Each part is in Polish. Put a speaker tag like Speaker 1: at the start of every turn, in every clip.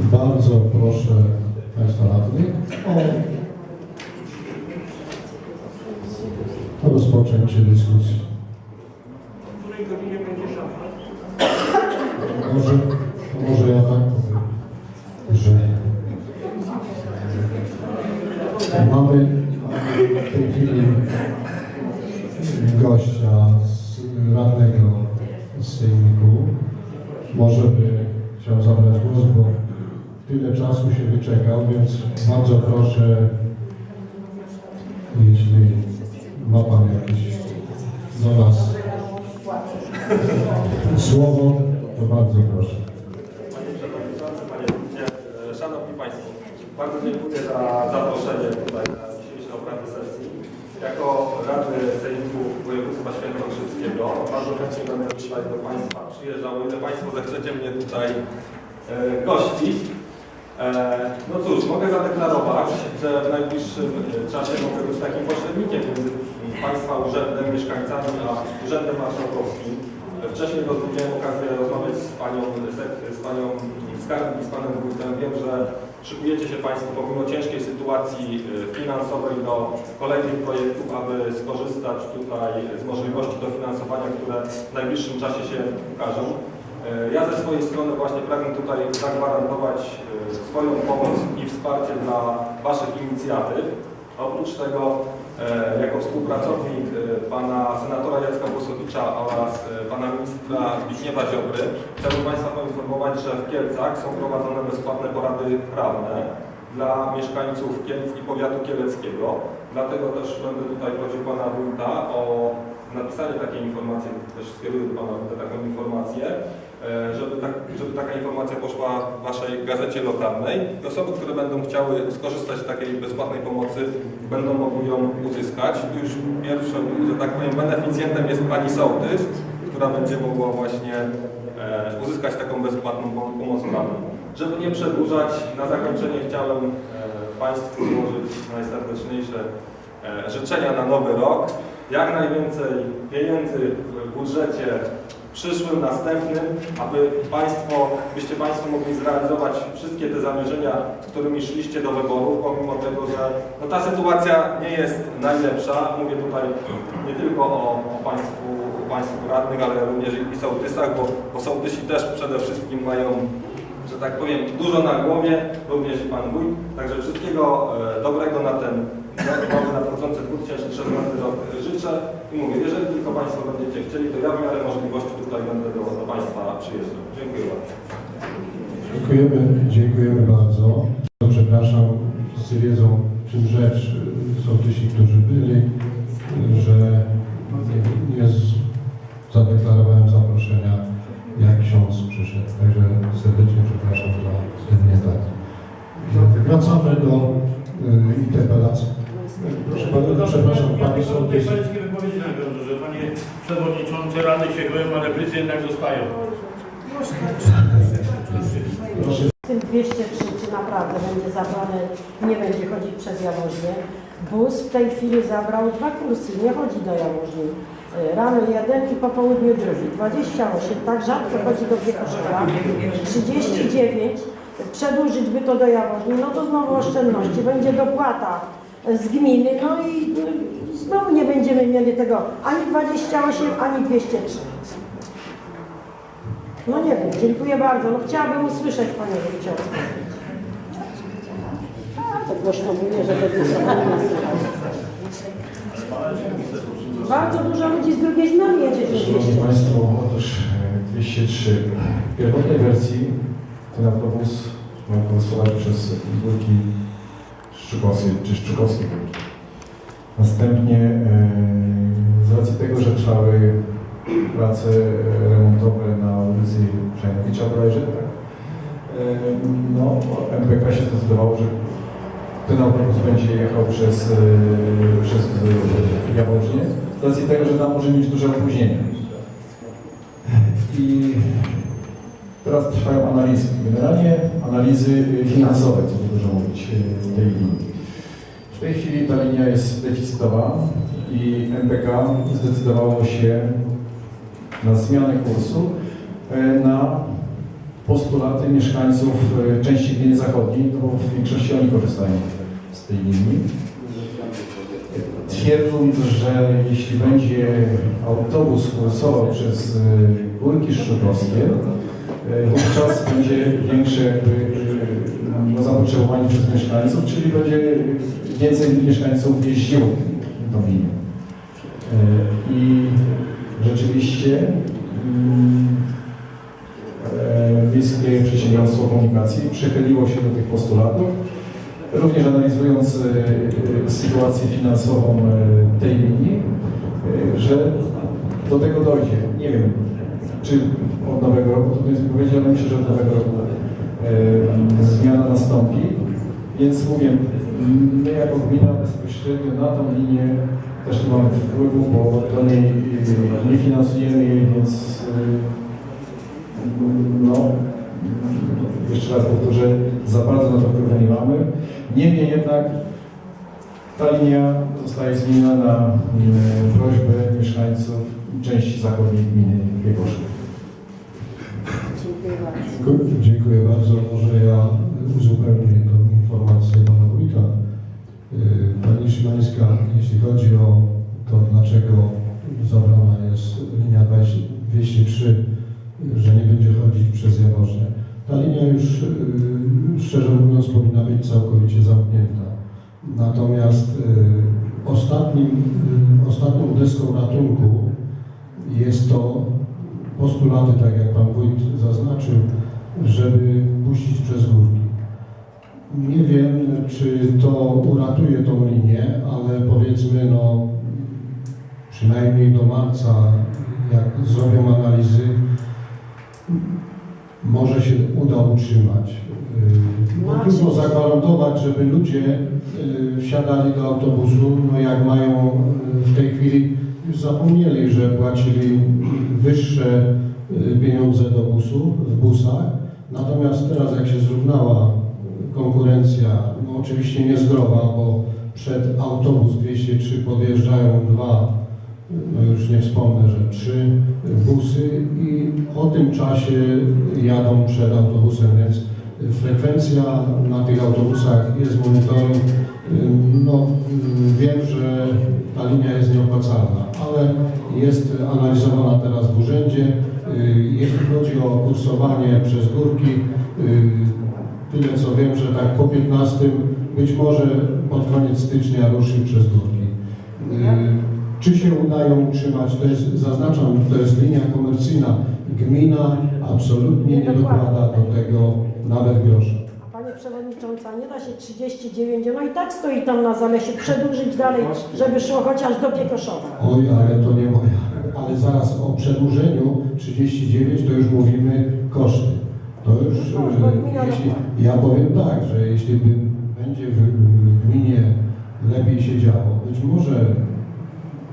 Speaker 1: Bardzo proszę Państwa radnych o rozpoczęcie dyskusji. Może, może ja tak powiem, że mamy w tej chwili gościa z radnego z sejmiku. Może by chciał zabrać głos, bo tyle czasu się wyczekał, więc bardzo proszę, jeśli ma Pan jakieś do nas słowo, to bardzo proszę.
Speaker 2: Panie Przewodniczący, Panie Szanowni Państwo, bardzo dziękuję za zaproszenie tutaj na dzisiejsze obrady sesji. Jako radny Sejmiku Województwa Świętokrzyskiego bardzo chętnie będę tutaj do Państwa przyjeżdżał, ile Państwo zechcecie mnie tutaj e, gościć. No cóż, mogę zadeklarować, że w najbliższym e, czasie mogę być takim pośrednikiem między Państwa urzędem, mieszkańcami, a Urzędem Marszałkowskim. Wcześniej roz- miałem okazję rozmawiać z Panią, z panią Skarbnik, z Panem Wójtem. Wiem, że szykujecie się Państwo pomimo ciężkiej sytuacji e, finansowej do kolejnych projektów, aby skorzystać tutaj z możliwości dofinansowania, które w najbliższym czasie się ukażą. E, Ja ze swojej strony właśnie pragnę tutaj zagwarantować e, swoją pomoc i wsparcie dla Waszych inicjatyw. Oprócz tego e, jako współpracownik pana senatora Jacka Głosowicza oraz pana ministra Zbigniewa Ziobry chciałbym Państwa poinformować, że w Kielcach są prowadzone bezpłatne porady prawne dla mieszkańców Kielc i powiatu kieleckiego. Dlatego też będę tutaj prosił pana wójta o napisanie takiej informacji, też skieruję do pana taką informację, e, żeby, tak, żeby taka informacja poszła w Waszej gazecie lokalnej i osoby, które będą chciały skorzystać z takiej bezpłatnej pomocy, będą mogły ją uzyskać. Tu już pierwszym, że tak powiem, beneficjentem jest Pani Sołtys, która będzie mogła właśnie e, uzyskać taką bezpłatną pom- pomoc prawną. Żeby nie przedłużać, na zakończenie chciałem e, Państwu złożyć najserdeczniejsze życzenia na nowy rok. Jak najwięcej pieniędzy w budżecie przyszłym, następnym, aby Państwo, byście Państwo mogli zrealizować wszystkie te zamierzenia, z którymi szliście do wyborów, pomimo tego, że no, ta sytuacja nie jest najlepsza. Mówię tutaj nie tylko o, o Państwu, o Państwu radnych, ale również i sołtysach, bo, bo sołtysi też przede wszystkim mają tak powiem, dużo na głowie, również i Pan Wójt. Także wszystkiego e, dobrego na ten nowy nadchodzący 2016 rok życzę. I mówię, jeżeli tylko Państwo będziecie chcieli, to ja w miarę możliwości tutaj będę do, do Państwa przyjeżdżał. Dziękuję bardzo.
Speaker 1: Dziękujemy, dziękujemy bardzo. Przepraszam, wszyscy wiedzą czym rzecz, są ci, którzy byli, że nie, zadeklarowałem zaproszenia, Wracamy do y, interpelacji. Proszę bardzo, przepraszam, Pani Sołtys.
Speaker 3: pańskie wypowiedzi na że panie przewodniczący rady się goją, ale brycy jednak zostają.
Speaker 1: Proszę
Speaker 4: Tym 203 czy naprawdę będzie zabrany, nie będzie chodzić przez Jaworznie. Bus w tej chwili zabrał dwa kursy, nie chodzi do Jaworzni. Y, Rano jeden i po południu drugi. 28, tak rzadko chodzi do Wiekoszyka. 39, przedłużyć by to do Jaworzni, no to znowu oszczędności, będzie dopłata z gminy, no i y, znowu nie będziemy mieli tego ani 28, ani 203. No nie wiem, dziękuję bardzo. No chciałabym usłyszeć Panie Wójcie. A, to głośno mówię, że nie słychać. Bardzo dużo ludzi z drugiej strony jedzie
Speaker 5: Szanowni
Speaker 4: 200.
Speaker 5: Państwo, otóż e, 203. W pierwotnej wersji ten autobus miał kursować przez górki Szczukowskie, czy Szczukowskie górki. Następnie e, z racji tego, że trwały prace e, remontowe na ulicy Przajnowicza bodajże, tak? E, No, MPK się zdecydowało, że ten autobus będzie jechał przez, e, przez z racji tego, że tam może mieć duże opóźnienie. I teraz trwają analizy. Generalnie analizy finansowe, co tu dużo mówić, e, tej linii. W tej chwili ta linia jest deficytowa i MPK zdecydowało się na zmianę kursu e, na postulaty mieszkańców części gminy zachodniej, no bo w większości oni korzystają z tej linii. Twierdzą, że jeśli będzie autobus kursował przez Górki Szczukowskie, wówczas będzie większe e, no, zapotrzebowanie przez mieszkańców, czyli będzie więcej mieszkańców jeździło tą linią. E, I rzeczywiście mm, e, Miejskie Przedsiębiorstwo Komunikacji przychyliło się do tych postulatów, również analizując e, e, sytuację finansową e, tej linii, e, że do tego dojdzie. Nie wiem, czy od nowego roku, to jest myślę, że od nowego roku e, zmiana nastąpi. Więc mówię, my jako gmina bezpośrednio na tą linię też nie mamy wpływu, bo do niej e, nie finansujemy jej, więc e, no, jeszcze raz powtórzę, za bardzo na to wpływu nie mamy. Niemniej jednak ta linia zostaje zmieniona na prośbę mieszkańców części zachodniej gminy Biegłoszów.
Speaker 4: Dziękuję bardzo.
Speaker 1: Może ja uzupełnię tą informację pana wójta. Yy, Pani Szymańska, jeśli chodzi o to, dlaczego zabrana jest linia 20 203, że nie będzie chodzić przez Jaworznie. Ta linia już, yy, szczerze mówiąc, powinna być całkowicie zamknięta. Natomiast yy, ostatnim, ostatnią deską ratunku jest to postulaty, tak jak Pan Wójt zaznaczył, żeby puścić przez górki. Nie wiem, czy to uratuje tą linię, ale powiedzmy, no przynajmniej do marca, jak zrobią analizy, może się uda utrzymać. Yy, No, trudno zagwarantować, żeby ludzie yy, wsiadali do autobusu, no jak mają yy, w tej chwili zapomnieli, że płacili wyższe y, pieniądze do busu, w busach. Natomiast teraz jak się zrównała konkurencja, no oczywiście niezdrowa, bo przed autobus 203 podjeżdżają dwa, no już nie wspomnę, że trzy busy i o tym czasie jadą przed autobusem, więc frekwencja na tych autobusach jest monitoring. No, wiem, że ta linia jest nieopłacalna, ale jest analizowana teraz w urzędzie. Jeśli chodzi o kursowanie przez górki, tyle co wiem, że tak po 15, być może pod koniec stycznia ruszy przez górki. Czy się udają utrzymać, to jest, zaznaczam, to jest linia komercyjna. Gmina absolutnie nie dokłada do tego nawet grosza.
Speaker 4: A Panie Przewodnicząca, nie da się 39, no i tak stoi tam na zalesie, przedłużyć dalej, żeby szło chociaż do Piekoszowa.
Speaker 1: Oj, ale to nie moja. Ale zaraz o przedłużeniu 39 to już mówimy koszty. To już,
Speaker 4: No tak,
Speaker 1: e, jeśli, ja powiem tak, że jeśli by będzie w, gminie lepiej się działo, być może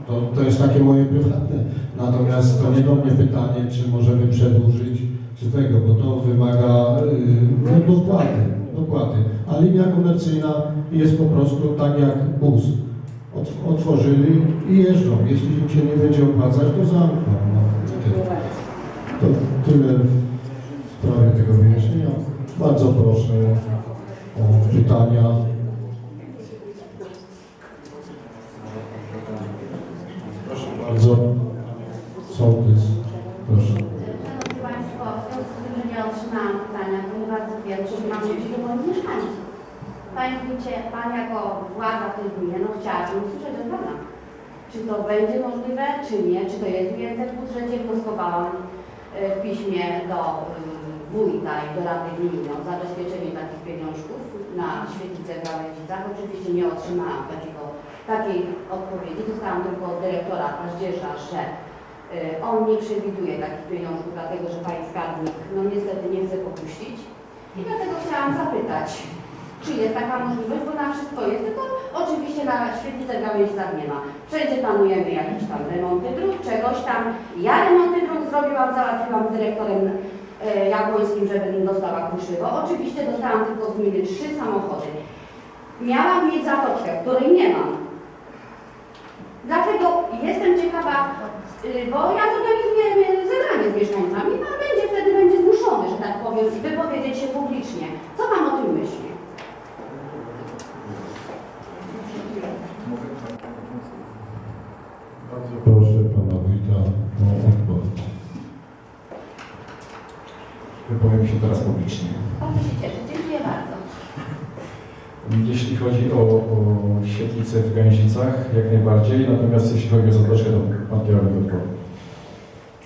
Speaker 1: to, to jest takie moje prywatne. Natomiast to nie do mnie pytanie, czy możemy przedłużyć, czy tego, bo to wymaga y, no, dopłaty, dopłaty. A linia komercyjna jest po prostu tak jak bus. Ot- Otworzyli i jeżdżą. Jeśli im się nie będzie opłacać, to zamkną. No, tyle. to tyle w sprawie tego wyjaśnienia. Bardzo proszę o pytania. Proszę bardzo. Sołtys, proszę.
Speaker 6: Szanowni Państwo, w związku z tym, że nie otrzymałam pytania, to nie bardzo wiem, czy mam się do moich mieszkańców. Panie Wójcie, Pan jako władza w tej gminie, no chciałabym usłyszeć od Pana, czy to będzie możliwe, czy nie, czy to jest ujęte w budżecie. Wnioskowałam e, w piśmie do e, wójta i do Rady Gminy o zabezpieczenie takich pieniążków na świetlicę w Gałęzicach. Oczywiście nie otrzymałam takiego, takiej odpowiedzi. Dostałam tylko od dyrektora Paździerza, że e, on nie przewiduje takich pieniążków, dlatego że Pani Skarbnik no niestety nie chce popuścić. I dlatego chciałam zapytać, czy jest taka możliwość, bo na wszystko jest, tylko oczywiście na świetlicę w Gałęzicach nie ma. Wszędzie planujemy jakieś tam remonty dróg, czegoś tam. Ja remonty dróg zrobiłam, załatwiłam z dyrektorem e, Jabłońskim, żebym dostała kruszywo. Oczywiście dostałam tylko z gminy trzy samochody. Miałam mieć zatoczkę, której nie mam. Dlatego jestem ciekawa, y, bo ja zorganizuję zebranie z mieszkańcami, a będzie wtedy będzie zmuszony że tak powiem, wypowiedzieć się publicznie. Co Pan o tym myśli?
Speaker 1: Bardzo proszę pana wójta o odpowiedź.
Speaker 5: Wypowiem się teraz publicznie.
Speaker 6: Bardzo się cieszę. Dziękuję bardzo.
Speaker 5: Jeśli chodzi o, o świetlicę w Gęzicach, jak najbardziej, natomiast jeśli chodzi o zatoczkę, to pan kierownik odpowie.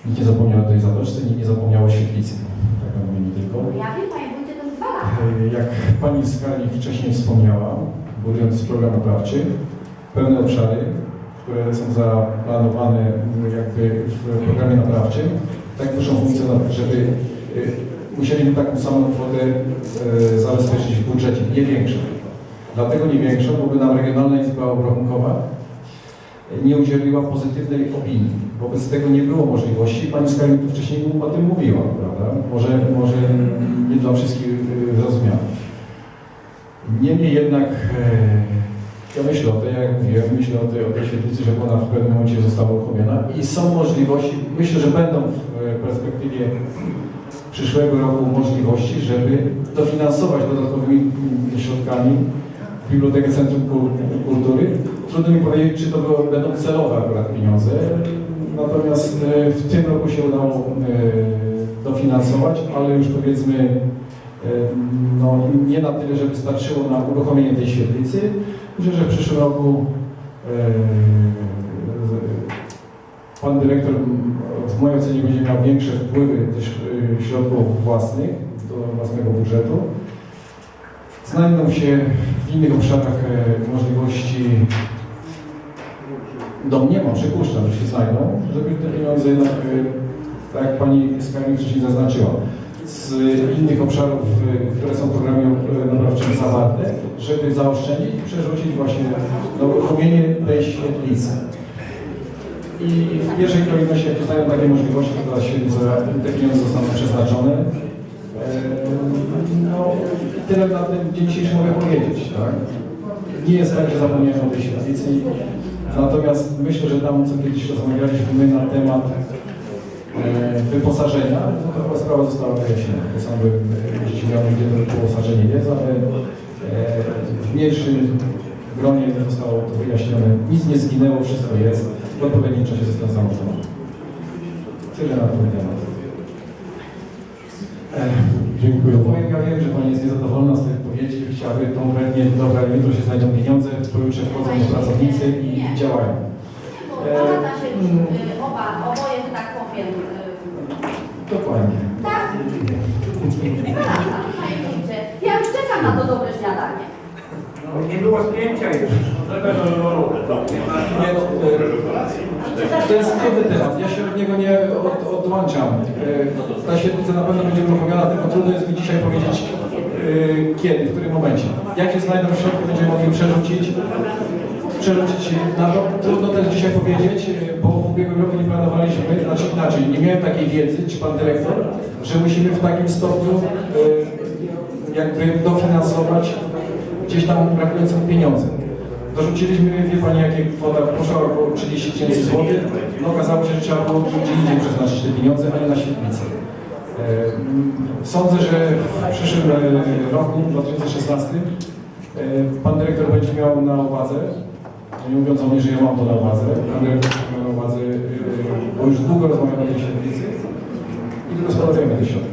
Speaker 5: Nikt nie zapomniał o tej zatoczce, nikt nie zapomniał o świetlicy. Tak naprawdę nie tylko.
Speaker 6: Ja wiem, Panie Wójcie, to dwa lata.
Speaker 5: E, Jak pani Skali wcześniej wspomniała, budując program naprawczy, pełne obszary, które są zaplanowane jakby w programie naprawczym, tak muszą funkcjonować, żeby e, musieliby taką samą kwotę e, zabezpieczyć w budżecie, nie większą. Dlatego nie większą, bo by nam Regionalna Izba Obrachunkowa nie udzieliła pozytywnej opinii. Wobec tego nie było możliwości, pani Skali tu wcześniej o tym mówiła, prawda? Może, może nie dla wszystkich zrozumiałe. Niemniej jednak e, ja myślę o tej, jak mówiłem, myślę o tej, o tej świetlicy, żeby ona w pewnym momencie została uruchomiona i są możliwości, myślę, że będą w e, perspektywie przyszłego roku możliwości, żeby dofinansować dodatkowymi mm, środkami Bibliotekę Centrum Kul- Kultury. Trudno mi powiedzieć, czy to będą celowe akurat pieniądze, natomiast e, w tym roku się udało e, dofinansować, ale już powiedzmy e, no, nie na tyle, żeby starczyło na uruchomienie tej świetlicy. Myślę, że w przyszłym roku pan dyrektor w mojej ocenie będzie miał większe wpływy też środków własnych do własnego budżetu. Znajdą się w innych obszarach e, możliwości, domniemam, przypuszczam, że się znajdą, żeby te pieniądze jednak, e, tak jak Pani Skarbnik wcześniej zaznaczyła, z innych obszarów, e, które są w programie e, naprawczym zawarte, żeby zaoszczędzić i przerzucić właśnie na uruchomienie tej świetlicy. I w pierwszej kolejności, jak poznają takie możliwości, to ta świetlica, te pieniądze zostaną przeznaczone. Eee, No, tyle na ten dzień dzisiejszy mogę powiedzieć, tak? Nie jest tak, że zapomniałem o tej świetlicy. Natomiast myślę, że tam, co kiedyś rozmawialiśmy na temat e, wyposażenia, no to sprawa została wyjaśniona. To sam e, zdziwiony, gdzie to wyposażenie jest, ale e, w mniejszym gronie zostało to wyjaśnione. Nic nie zginęło, wszystko jest. W odpowiednim czasie zostało zamontowane. Tyle na ten temat. E,
Speaker 1: Dziękuję.
Speaker 5: Powiem, ja wiem, że Pani jest niezadowolona z tej odpowiedzi, chciałaby konkretnie, dobra, jutro się znajdą pieniądze, pojutrze wchodzą pracownicy i działają.
Speaker 6: Bo dwa lata się y, oba, oboje, że tak powiem, y,
Speaker 5: Dokładnie.
Speaker 6: tak? Ja już czekam na to dobre.
Speaker 7: Nie było spięcia
Speaker 5: no, e, to jest trudny temat, ja się od niego nie od, odłączam. E, Ta świetlica na pewno będzie uruchomiona, tylko trudno jest mi dzisiaj powiedzieć e, kiedy, w którym momencie. Jak się znajdą środki, będziemy mogli przerzucić, przerzucić na to. Trudno też dzisiaj powiedzieć, bo w ubiegłym roku nie planowaliśmy, znaczy inaczej, nie miałem takiej wiedzy, czy pan dyrektor, że musimy w takim stopniu jakby dofinansować gdzieś tam brakujące pieniądze. Dorzuciliśmy, wie Pani, jakie kwota poszła około 30 tysięcy złotych. No okazało się, że trzeba było gdzie indziej przeznaczyć te pieniądze, a nie na świetlicę. E, Sądzę, że w przyszłym e, roku, 2016, e, Pan Dyrektor będzie miał na uwadze, nie mówiąc o mnie, że ja mam to na uwadze, Pan Dyrektor będzie miał na uwadze, bo już długo rozmawiamy o tej świetlicy i rozmawiamy te środki.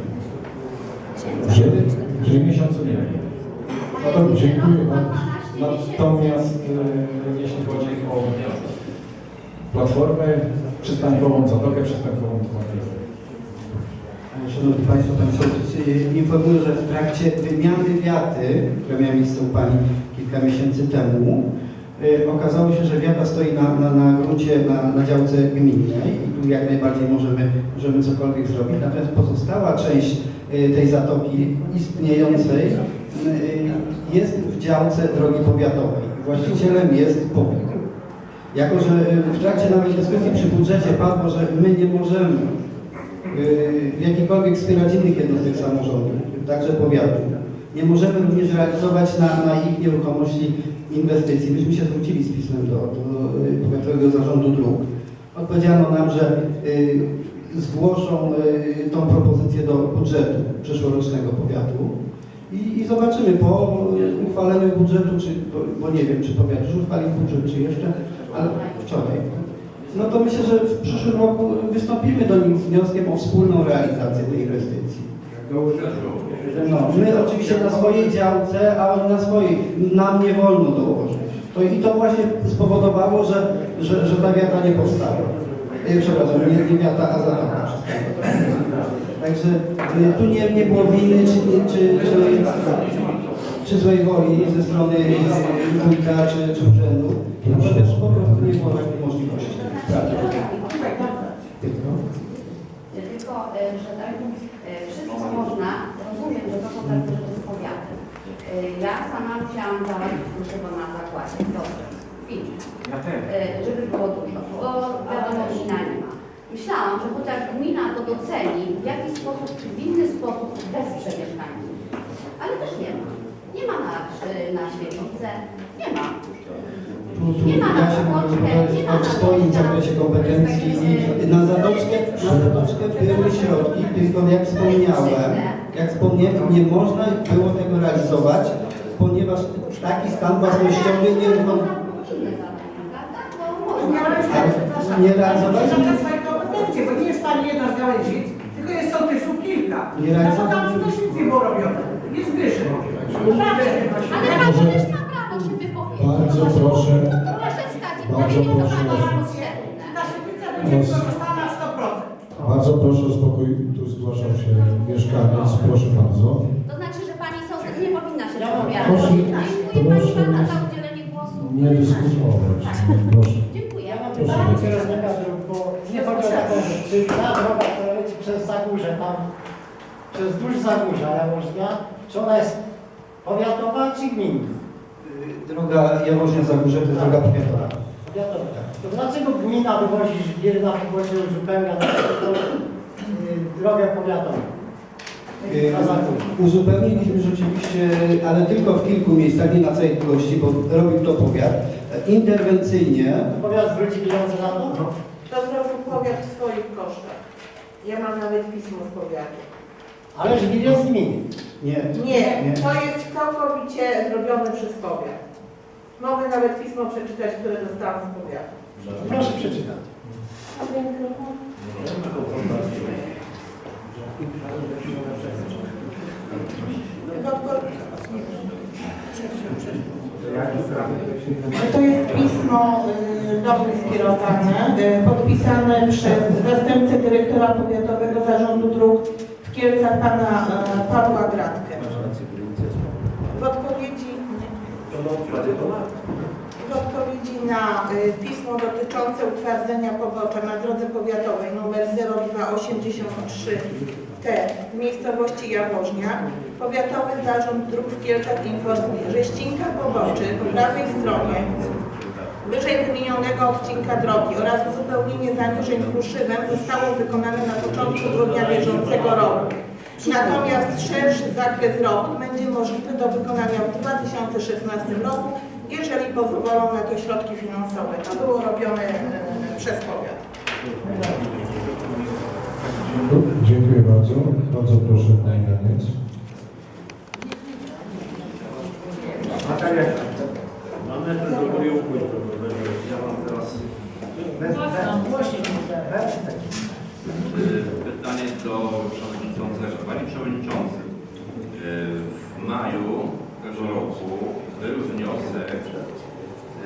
Speaker 5: Kiedy? Że w miesiącu nie wiem. No to dziękuję bardzo. Natomiast e, jeśli chodzi o platformę przystankową, zatokę przystankową, jest.
Speaker 8: Szanowni Państwo, Panie Sołtys, informuję, że w trakcie wymiany wiaty, która miała miejsce u Pani kilka miesięcy temu, y, okazało się, że wiata stoi na, na, na gruncie, na, na działce gminnej i tu jak najbardziej możemy, możemy cokolwiek zrobić. Natomiast pozostała część y, tej zatoki istniejącej jest w działce drogi powiatowej. Właścicielem jest powiat. Jako, że y, w trakcie nawet dyskusji przy budżecie padło, że my nie możemy y, w jakikolwiek wspierać innych jednostek samorządu, także powiatu. Nie możemy również realizować na, na ich nieruchomości inwestycji. Myśmy się zwrócili z pismem do, do y, Powiatowego Zarządu Dróg. Odpowiedziano nam, że y, zgłoszą y, tą propozycję do budżetu przyszłorocznego powiatu i, i zobaczymy po y, uchwaleniu budżetu, czy, bo, bo nie wiem, czy powiat już uchwalił budżet, czy jeszcze, ale wczoraj. No to myślę, że w przyszłym roku wystąpimy do nich z wnioskiem o wspólną realizację tej inwestycji. No, my oczywiście na swojej działce, a oni na swojej. Nam nie wolno dołożyć. To i to właśnie spowodowało, że, że, że ta wiata nie powstała. E, Przepraszam, nie, nie wiata, a zatoka. Także e, tu nie, nie było winy czy, czy, czy, czy złej woli ze strony e, wójta czy, czy urzędu. Po prostu, po prostu nie było takiej możliwości. Prawda.
Speaker 6: Tylko, e, że tak, wszystko można, rozumiem, że to rzeczy z powiatem. Ja sama musiałam załatwić dużego na zakładzie, dobrze, film,
Speaker 7: też.
Speaker 6: e, żeby było dużo, bo wiadomo, ma. Myślałam, że chociaż gmina to doceni, w jaki sposób, czy w inny sposób wesprze mieszkańców. Ale też nie ma. Nie ma na, na świetlicę, nie ma.
Speaker 8: Ja się mogę wypowiedzieć o swoim zakresie kompetencji. Na Zadoczkę, na Zadoczkę były środki, tylko jak wspomniałem, jak wspomniałem, nie można było tego realizować, ponieważ taki stan własnościowy nie ale nie realizowaliśmy,
Speaker 9: Bo pani jedna z gałęzic, tylko jest sołtysów kilka.
Speaker 8: Nie
Speaker 9: No to
Speaker 8: realizowaliśmy.
Speaker 9: tam też nic nie było robione. Jest wyżej.
Speaker 6: Ale pan też ma prawo się wypowiedzieć.
Speaker 1: Bardzo proszę,
Speaker 6: Proszę wstać i
Speaker 1: Bardzo
Speaker 6: powiedzieć, co
Speaker 1: proszę.
Speaker 6: pan jest potrzebne.
Speaker 9: Ta świetlica będzie wykorzystana na 100%.
Speaker 1: bardzo proszę o spokój. Tu zgłaszał się mieszkaniec. Proszę bardzo.
Speaker 6: To znaczy, że pani sołtys nie powinna się wypowiadać.
Speaker 1: Proszę,
Speaker 6: Dziękuję
Speaker 1: proszę
Speaker 6: pani
Speaker 1: nie-
Speaker 6: za udzielenie głosu.
Speaker 1: Nie dyskutować. Proszę.
Speaker 6: Dziękuję.
Speaker 10: Ja mam pytanie kierownika dróg, bo nie chodzi o taką rzecz. Czy ta droga, która leci przez Zagórze, tam przez wzdłuż Zagórza Jaworznia, czy ona jest powiatowa czy gminna?
Speaker 8: droga Jaworznia Zagórze to jest droga powiatowa.
Speaker 10: Powiatowa. To dlaczego gmina wywozi jedna powodzie uzupełnia na y, drogę powiatową? Na Zagórze.
Speaker 8: Uzupełniliśmy rzeczywiście, ale tylko w kilku miejscach, nie na całej długości, bo robił to powiat, interwencyjnie.
Speaker 10: Powiat zwróci pieniądze na to?
Speaker 9: To zrobił powiat. Ja mam nawet pismo z powiatu.
Speaker 10: Ależ milion z gminy.
Speaker 8: Nie,
Speaker 9: Nie, to jest całkowicie zrobione przez powiat. Mogę nawet pismo przeczytać, które dostałam z powiatu.
Speaker 10: Proszę przeczytać.
Speaker 9: To jest pismo y, do mnie skierowane, y, podpisane przez zastępcę dyrektora powiatowego zarządu dróg w Kielcach pana y, Pawła Gratkę. W odpowiedzi, w odpowiedzi na y, pismo dotyczące utwardzenia pobocza na drodze powiatowej nr 0283 T w miejscowości Jaworznia, Powiatowy Zarząd Dróg w Kielcach informuje, że ścińka poboczy po prawej stronie wyżej wymienionego odcinka drogi oraz uzupełnienie zaniżeń kruszywem zostało wykonane na początku grudnia bieżącego roku. Natomiast szerszy zakres robót będzie możliwy do wykonania w 2016 roku, jeżeli pozwolą na to środki finansowe. To było robione e, przez powiat.
Speaker 1: Dziękuję bardzo. Bardzo proszę,
Speaker 7: bez, bez,
Speaker 11: Pytanie do przewodniczącego. Panie Przewodniczący, y, w maju tego roku był wniosek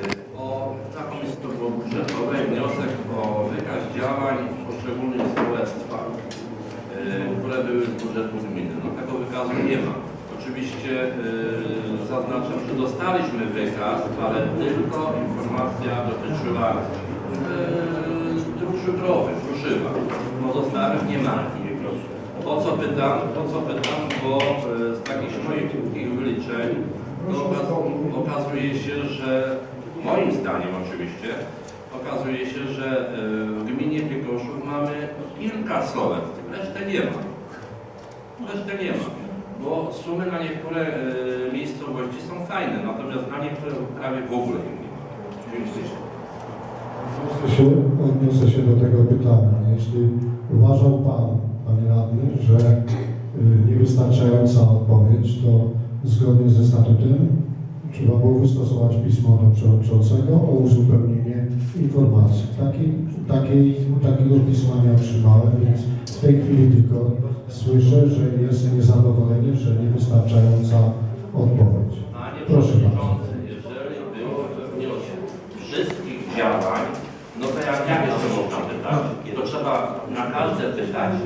Speaker 11: y, o, taką jest to było budżetowe, wniosek o wykaz działań w poszczególnych sołectwach, które były z budżetu gminy. No tego wykazu nie ma. Oczywiście y, zaznaczam, że dostaliśmy wykaz, ale tylko informacja dotyczyła y, dróg szybrowych, kruszywa. Pozostałych nie ma. O co pytam? O co pytam, bo z takich moich krótkich wyliczeń okazuje się, że moim zdaniem oczywiście, okazuje się, że y, w gminie Piekoszów mamy kilka sołectw, resztę nie ma. Resztę nie ma, bo sumy na niektóre y, miejscowości są fajne, natomiast na niektóre prawie w ogóle nie ma.
Speaker 1: Odniosę się, odniosę się do tego pytania. Jeśli uważał Pan, Panie Radny, że y, niewystarczająca odpowiedź, to zgodnie ze statutem trzeba było wystosować pismo do przewodniczącego o uzupełnienie informacji. Takiej, takiej, takiego pisma nie otrzymałem, więc w tej chwili tylko słyszę, że jest niezadowolenie, że niewystarczająca odpowiedź.
Speaker 11: Panie
Speaker 1: Proszę
Speaker 11: Przewodniczący, jeżeli było wniosek wszystkich działań, no to jak ja jeszcze można pytać, to trzeba na każde pytać.